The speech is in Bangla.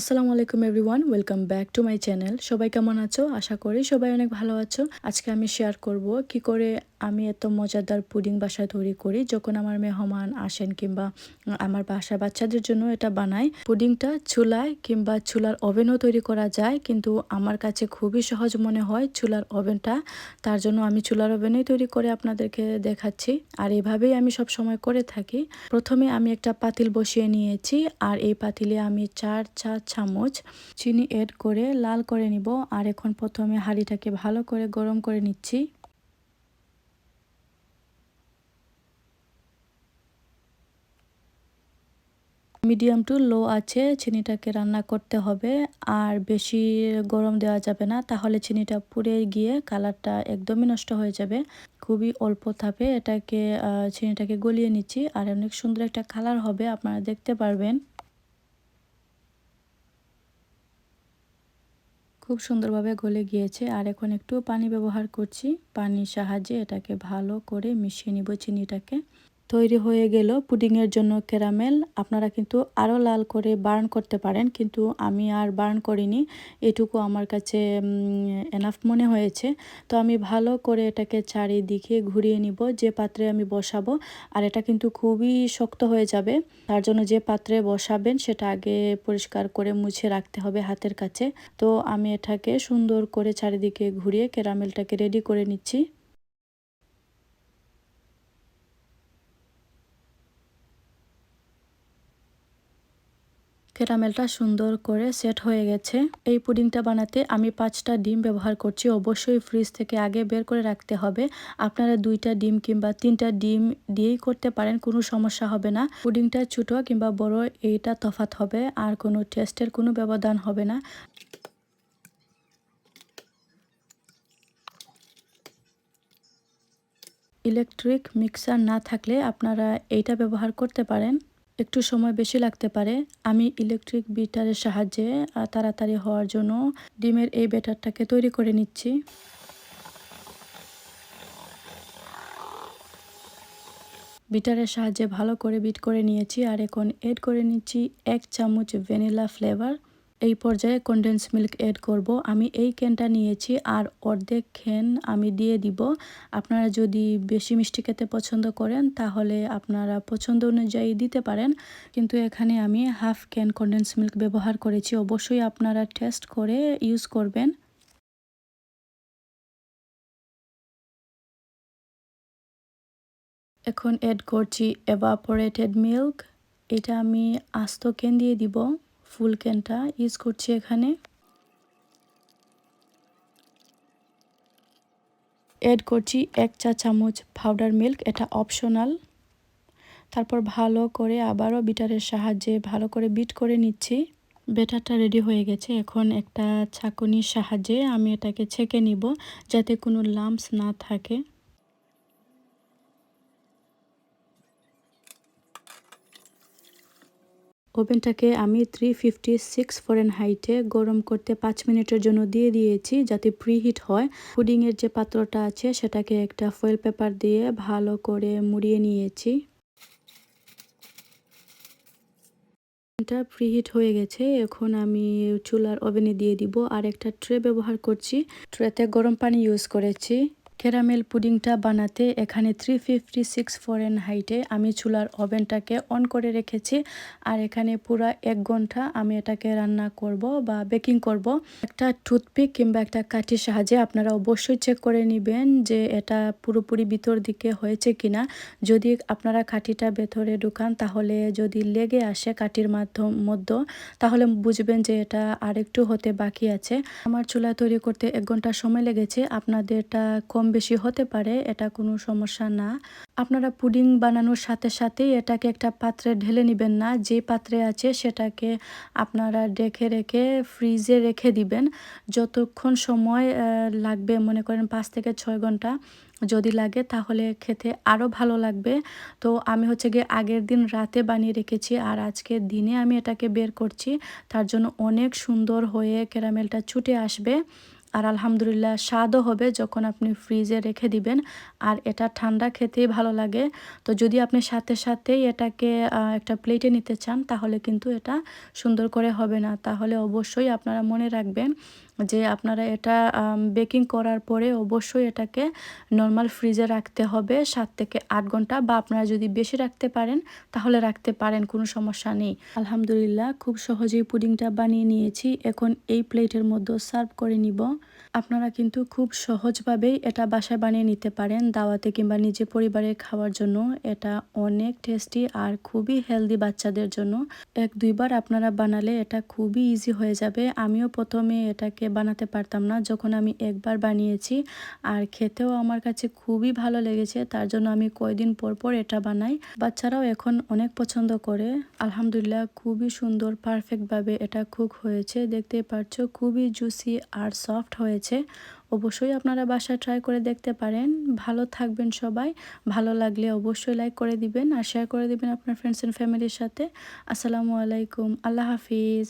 আসসালামু আলাইকুম everyone, welcome back to my channel. সবাই কেমন আছো? আশা করি সবাই অনেক ভালো আছো। আজকে আমি শেয়ার করব কি করে আমি এত মজাদার পুডিং বাসায় তৈরি করি যখন আমার মেহমান আসেন কিংবা আমার বাসার বাচ্চাদের জন্য এটা বানাই। পুডিংটা চুলায় কিংবা চুলার ওভেনও তৈরি করা যায় কিন্তু আমার কাছে খুবই সহজ মনে হয় চুলার ওভেনটা। তার জন্য আমি চুলার ওভেনেই তৈরি করে আপনাদেরকে দেখাচ্ছি আর এভাবেই আমি সব সময় করে থাকি। প্রথমে আমি একটা পাতিল বসিয়ে নিয়েছি আর এই পাতিলে আমি চার চা চামচ চিনি এড করে লাল করে নিব আর এখন প্রথমে হাঁড়িটাকে ভালো করে গরম করে নিচ্ছি। মিডিয়াম টু লো আছে, চিনিটাকে রান্না করতে হবে। আর বেশি গরম দেওয়া যাবে না, তাহলে চিনিটা পুড়ে গিয়ে কালারটা একদমই নষ্ট হয়ে যাবে। খুবই অল্প থাপে এটাকে চিনিটাকে গলিয়ে নিচ্ছি। আর অনেক সুন্দর একটা কালার হবে, আপনারা দেখতে পারবেন। খুব সুন্দরভাবে গলে গিয়েছে। আর এখন একটু পানি ব্যবহার করছি। পানির সাহায্যে এটাকে ভালো করে মিশিয়ে নিব চিনিটাকে। তৈরি হয়ে গেল পুডিংয়ের জন্য ক্যারামেল। আপনারা কিন্তু আরও লাল করে বার্ন করতে পারেন, কিন্তু আমি আর বার্ন করিনি। এটুকু আমার কাছে এনাফ মনে হয়েছে। তো আমি ভালো করে এটাকে চারিদিকে ঘুরিয়ে নিব, যে পাত্রে আমি বসাবো। আর এটা কিন্তু খুবই শক্ত হয়ে যাবে। তার জন্য যে পাত্রে বসাবেন, সেটা আগে পরিষ্কার করে মুছে রাখতে হবে হাতের কাছে। তো আমি এটাকে সুন্দর করে চারিদিকে ঘুরিয়ে ক্যারামেলটাকে রেডি করে নিচ্ছি। ক্যারামেলটা সুন্দর করে সেট হয়ে গেছে। এই পুডিংটা বানাতে আমি পাঁচটা ডিম ব্যবহার করছি। অবশ্যই ফ্রিজ থেকে আগে বের করে রাখতে হবে। আপনারা দুইটা ডিম কিংবা তিনটা ডিম দিয়েই করতে পারেন, কোনো সমস্যা হবে না। পুডিংটা ছোটো কিংবা বড় এইটা তফাত হবে, আর কোনো টেস্টের কোনো ব্যবধান হবে না। ইলেকট্রিক মিক্সার না থাকলে আপনারা এইটা ব্যবহার করতে পারেন। একটু সময় বেশি লাগতে পারে। আমি ইলেকট্রিক বিটারের সাহায্যে তাড়াতাড়ি হওয়ার জন্য ডিমের এই ব্যাটারটাকে তৈরি করে নিচ্ছি। বিটারের সাহায্যে ভালো করে বিট করে নিয়েছি, আর এখন এড করে নিচ্ছি এক চামচ ভ্যানিলা ফ্লেভার এই পর্যায়ে কন্ডেন্স মিল্ক এড করব। আমি এই ক্যানটা নিয়েছি আর অর্ধেক ক্যান আমি দিয়ে দিব। আপনারা যদি বেশি মিষ্টি খেতে পছন্দ করেন, তাহলে আপনারা পছন্দ অনুযায়ী দিতে পারেন। কিন্তু এখানে আমি হাফ ক্যান কন্ডেন্স মিল্ক ব্যবহার করেছি। অবশ্যই আপনারা টেস্ট করে ইউজ করবেন। এখন এড করছি এভাপোরেটেড মিল্ক এটা আমি আস্ত ক্যান দিয়ে দিব। ফুল ক্যানটা ইউজ করছি এখানে। এড করছি এক চা চামচ পাউডার মিল্ক এটা অপশনাল তারপর ভালো করে আবারও বিটারের সাহায্যে ভালো করে বিট করে নিচ্ছি। বেটারটা রেডি হয়ে গেছে। এখন একটা ছাকনির সাহায্যে আমি এটাকে ছেঁকে নিব যাতে কোনো লাম্পস না থাকে। ওভেনটাকে আমি থ্রি ফিফটি সিক্স ফরেন হাইটে গরম করতে পাঁচ মিনিটের জন্য দিয়ে দিয়েছি যাতে প্রিহিট হয়। পুডিংয়ের যে পাত্রটা আছে, সেটাকে একটা ফয়েল পেপার দিয়ে ভালো করে মুড়িয়ে নিয়েছি। এটা প্রিহিট হয়ে গেছে। এখন আমি চুলার ওভেনে দিয়ে দিব। আর একটা ট্রে ব্যবহার করছি। ট্রেতে গরম পানি ইউজ করেছি। ক্যারামেল পুডিংটা বানাতে এখানে থ্রি ফিফটি সিক্স ফোরেন হাইটে আমি চুলার ওভেনটাকে অন করে রেখেছি। আর এখানে পুরো এক ঘণ্টা আমি এটাকে রান্না করব বা বেকিং করব। একটা টুথপিক কিংবা একটা কাঠির সাহায্যে আপনারা অবশ্যই চেক করে নেবেন যে এটা পুরোপুরি ভিতর দিকে হয়েছে কিনা। যদি আপনারা কাঠিটা ভেতরে ঢুকান, তাহলে যদি লেগে আসে কাঠির মাধ্যম, মধ্য, তাহলে বুঝবেন যে এটা আরেকটু হতে বাকি আছে। আমার চুলা তৈরি করতে এক ঘণ্টা সময় লেগেছে। আপনাদেরটা কম বেশি হতে পারে, এটা কোনো সমস্যা না। আপনারা পুডিং বানানোর সাথে সাথেই এটাকে একটা পাত্রে ঢেলে নেবেন না, যে পাত্রে আছে সেটাকে আপনারা ডেকে রেখে ফ্রিজে রেখে দিবেন। যতক্ষণ সময় লাগবে, মনে করেন পাঁচ থেকে ছয় ঘণ্টা যদি লাগে, তাহলে খেতে আরও ভালো লাগবে। তো আমি হচ্ছে গিয়ে আগের দিন রাতে বানিয়ে রেখেছি, আর আজকে দিনে আমি এটাকে বের করছি। তার জন্য অনেক সুন্দর হয়ে ক্যারামেলটা ছুটে আসবে। আর আলহামদুলিল্লাহ স্বাদও হবে যখন আপনি ফ্রিজে রেখে দিবেন। আর এটা ঠান্ডা খেতেই ভালো লাগে। তো যদি আপনি সাথে সাথেই এটাকে একটা প্লেটে নিতে চান, তাহলে কিন্তু এটা সুন্দর করে হবে না। তাহলে অবশ্যই আপনারা মনে রাখবেন যে আপনারা এটা বেকিং করার পরে অবশ্যই এটাকে নর্মাল ফ্রিজে রাখতে হবে সাত থেকে আট ঘণ্টা। বা আপনারা যদি বেশি রাখতে পারেন, তাহলে রাখতে পারেন, কোনো সমস্যা নেই। আলহামদুলিল্লাহ, খুব সহজেই পুডিংটা বানিয়ে নিয়েছি। এখন এই প্লেটের মধ্যে সার্ভ করে নিব। আপনারা কিন্তু খুব সহজভাবেই এটা বাসায় বানিয়ে নিতে পারেন দাওয়াতে কিংবা নিজে পরিবারে খাওয়ার জন্য। এটা অনেক টেস্টি আর খুবই হেলদি বাচ্চাদের জন্য। এক দুইবার আপনারা বানালে এটা খুবই ইজি হয়ে যাবে। আমিও প্রথমে এটাকে বানাতে পারতাম না, যখন আমি একবার বানিয়েছি। আর খেতেও আমার কাছে খুবই ভালো লেগেছে, তার জন্য আমি কয়দিন পর পর এটা বানাই। বাচ্চারাও এখন অনেক পছন্দ করে। আলহামদুলিল্লাহ খুবই সুন্দর পারফেক্টভাবে এটা কুক হয়েছে। দেখতে পাচ্ছ খুবই জুসি আর সফট হয়েছে। অবশ্যই আপনারা বাসা ট্রাই করে দেখতে পারেন। ভালো থাকবেন সবাই। ভালো লাগলে অবশ্যই লাইক করে দিবেন আর শেয়ার করে দিবেন আপনার ফ্রেন্ডস অ্যান্ড ফ্যামিলির সাথে। আসসালামু আলাইকুম। আল্লাহ হাফিজ।